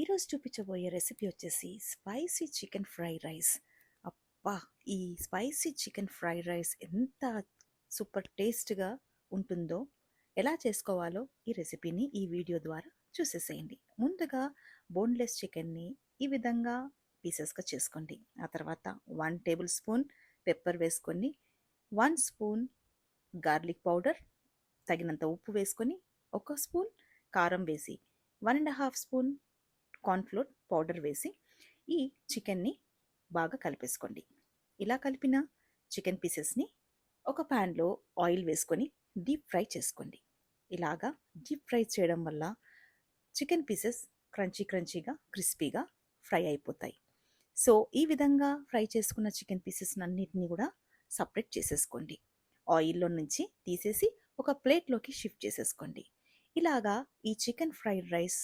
ఈరోజు చూపించబోయే రెసిపీ వచ్చేసి స్పైసీ చికెన్ ఫ్రైడ్ రైస్. అబ్బా! ఈ స్పైసీ చికెన్ ఫ్రైడ్ రైస్ ఎంత సూపర్ టేస్ట్గా ఉంటుందో ఎలా చేసుకోవాలో ఈ రెసిపీని ఈ వీడియో ద్వారా చూసేసేయండి. ముందుగా బోన్లెస్ చికెన్ని ఈ విధంగా పీసెస్గా చేసుకోండి. ఆ తర్వాత వన్ టేబుల్ స్పూన్ పెప్పర్ వేసుకొని వన్ స్పూన్ గార్లిక్ పౌడర్ తగినంత ఉప్పు వేసుకొని ఒక స్పూన్ కారం వేసి one and half spoon cornflour powder వేసి ఈ చికెన్ని బాగా కలిపేసుకోండి. ఇలా కలిపిన చికెన్ పీసెస్ని ఒక ప్యాన్లో ఆయిల్ వేసుకొని డీప్ ఫ్రై చేసుకోండి. ఇలాగా డీప్ ఫ్రై చేయడం వల్ల చికెన్ పీసెస్ క్రంచీ క్రంచీగా క్రిస్పీగా ఫ్రై అయిపోతాయి. సో ఈ విధంగా ఫ్రై చేసుకున్న చికెన్ పీసెస్ అన్నిటిని కూడా సపరేట్ చేసేసుకోండి. ఆయిల్లో నుంచి తీసేసి ఒక ప్లేట్లోకి షిఫ్ట్ చేసేసుకోండి. ఇలాగా ఈ చికెన్ ఫ్రైడ్ రైస్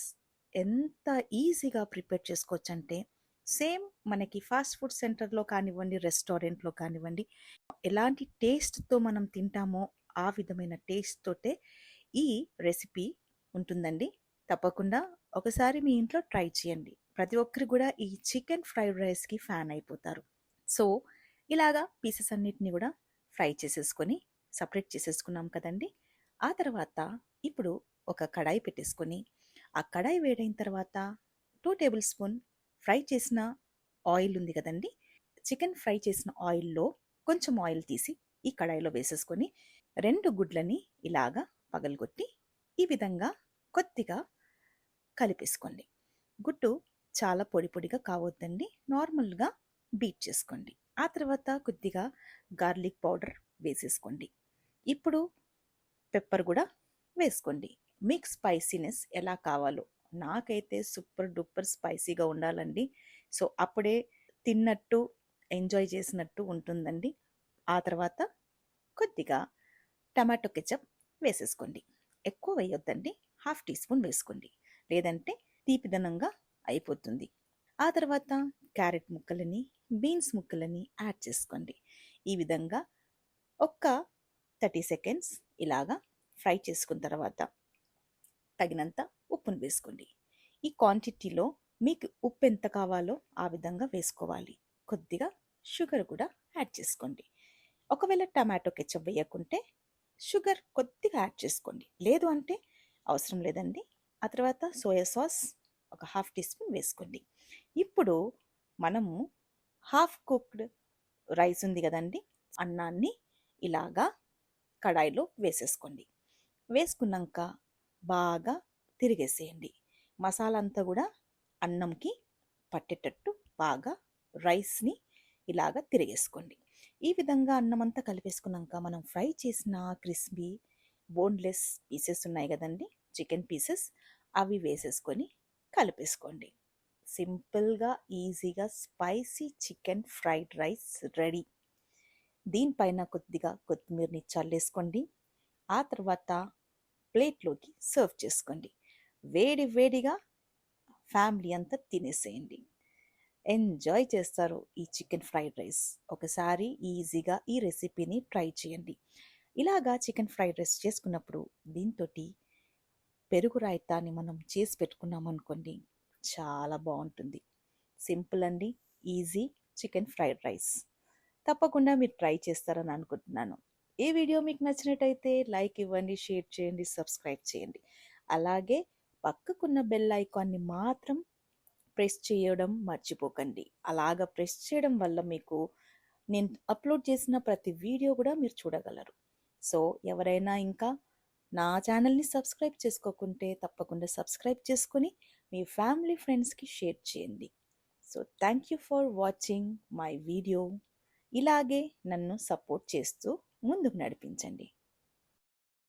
ఎంత ఈజీగా ప్రిపేర్ చేసుకోవచ్చు అంటే సేమ్ మనకి ఫాస్ట్ ఫుడ్ సెంటర్లో కానివ్వండి రెస్టారెంట్లో కానివ్వండి ఎలాంటి టేస్ట్తో మనం తింటామో ఆ విధమైన టేస్ట్ తోటే ఈ రెసిపీ ఉంటుందండి. తప్పకుండా ఒకసారి మీ ఇంట్లో ట్రై చేయండి. ప్రతి ఒక్కరు కూడా ఈ చికెన్ ఫ్రైడ్ రైస్కి ఫ్యాన్ అయిపోతారు. సో ఇలాగా పీసెస్ అన్నిటిని కూడా ఫ్రై చేసేసుకొని సపరేట్ చేసేసుకున్నాం కదండి. ఆ తర్వాత ఇప్పుడు ఒక కడాయి పెట్టేసుకొని ఆ కడాయి వేడైన తర్వాత టూ టేబుల్ స్పూన్ ఫ్రై చేసిన ఆయిల్ ఉంది కదండి. చికెన్ ఫ్రై చేసిన ఆయిల్లో కొంచెం ఆయిల్ తీసి ఈ కడాయిలో వేసేసుకొని రెండు గుడ్లని ఇలాగా పగలగొట్టి ఈ విధంగా కొద్దిగా కలిపేసుకోండి. గుడ్డు చాలా పొడి పొడిగా కావద్దండి. నార్మల్గా బీట్ చేసుకోండి. ఆ తర్వాత కొద్దిగా గార్లిక్ పౌడర్ వేసేసుకోండి. ఇప్పుడు పెప్పర్ కూడా వేసుకోండి. మీకు స్పైసీనెస్ ఎలా కావాలో. నాకైతే సూపర్ డూపర్ స్పైసీగా ఉండాలండి. సో అప్పుడే తిన్నట్టు ఎంజాయ్ చేసినట్టు ఉంటుందండి. ఆ తర్వాత కొద్దిగా టమాటో కెచప్ వేసేసుకోండి. ఎక్కువ వేయొద్దండి. హాఫ్ టీ స్పూన్ వేసుకోండి. లేదంటే తీపిదనంగా అయిపోతుంది. ఆ తర్వాత క్యారెట్ ముక్కలని బీన్స్ ముక్కలని యాడ్ చేసుకోండి. ఈ విధంగా ఒక్క థర్టీ సెకండ్స్ ఇలాగా ఫ్రై చేసుకున్న తర్వాత తగినంత ఉప్పును వేసుకోండి. ఈ క్వాంటిటీలో మీకు ఉప్పు ఎంత కావాలో ఆ విధంగా వేసుకోవాలి. కొద్దిగా షుగర్ కూడా యాడ్ చేసుకోండి. ఒకవేళ టమాటో కెచ్చప్ వేయకుంటే షుగర్ కొద్దిగా యాడ్ చేసుకోండి. లేదు అంటే అవసరం లేదండి. ఆ తర్వాత సోయా సాస్ ఒక హాఫ్ టీ స్పూన్ వేసుకోండి. ఇప్పుడు మనము హాఫ్ కుక్డ్ రైస్ ఉంది కదండి అన్నాన్ని ఇలాగా కడాయిలో వేసేసుకోండి. వేసుకున్నాక బాగా తిరిగేసేయండి. మసాలా అంతా కూడా అన్నంకి పట్టేటట్టు బాగా రైస్ని ఇలాగా తిరిగేసుకోండి. ఈ విధంగా అన్నం అంతా కలిపేసుకున్నాక మనం ఫ్రై చేసిన క్రిస్పీ బోన్లెస్ పీసెస్ ఉన్నాయి కదండి చికెన్ పీసెస్ అవి వేసేసుకొని కలిపేసుకోండి. సింపుల్గా ఈజీగా spicy chicken fried rice ready. దీనిపైన కొద్దిగా కొత్తిమీరని చల్లేసుకోండి. ఆ తర్వాత ప్లేట్లోకి సర్వ్ చేసుకోండి. వేడి వేడిగా ఫ్యామిలీ అంతా తినేసేయండి. ఎంజాయ్ చేస్తారు ఈ చికెన్ ఫ్రైడ్ రైస్. ఒకసారి ఈజీగా ఈ రెసిపీని ట్రై చేయండి. ఇలాగా చికెన్ ఫ్రైడ్ రైస్ చేసుకున్నప్పుడు దీంతో పెరుగు రాయితాన్ని మనం చేసి పెట్టుకున్నాం అనుకోండి చాలా బాగుంటుంది. సింపుల్ అండి ఈజీ చికెన్ ఫ్రైడ్ రైస్. తప్పకుండా మీరు ట్రై చేస్తారని అనుకుంటున్నాను. ఈ వీడియో మీకు నచ్చినట్టయితే లైక్ ఇవ్వండి షేర్ చేయండి సబ్స్క్రైబ్ చేయండి. అలాగే పక్కకున్న బెల్ ఐకాన్ని మాత్రం ప్రెస్ చేయడం మర్చిపోకండి. అలాగ ప్రెస్ చేయడం వల్ల మీకు నేను అప్లోడ్ చేసిన ప్రతి వీడియో కూడా మీరు చూడగలరు. సో ఎవరైనా ఇంకా నా ఛానల్ని సబ్స్క్రైబ్ చేసుకోకుంటే తప్పకుండా సబ్స్క్రైబ్ చేసుకుని మీ ఫ్యామిలీ ఫ్రెండ్స్కి షేర్ చేయండి. So thank you for watching my video. ఇలాగే నన్ను సపోర్ట్ చేస్తూ ముందుకు నడిపించండి.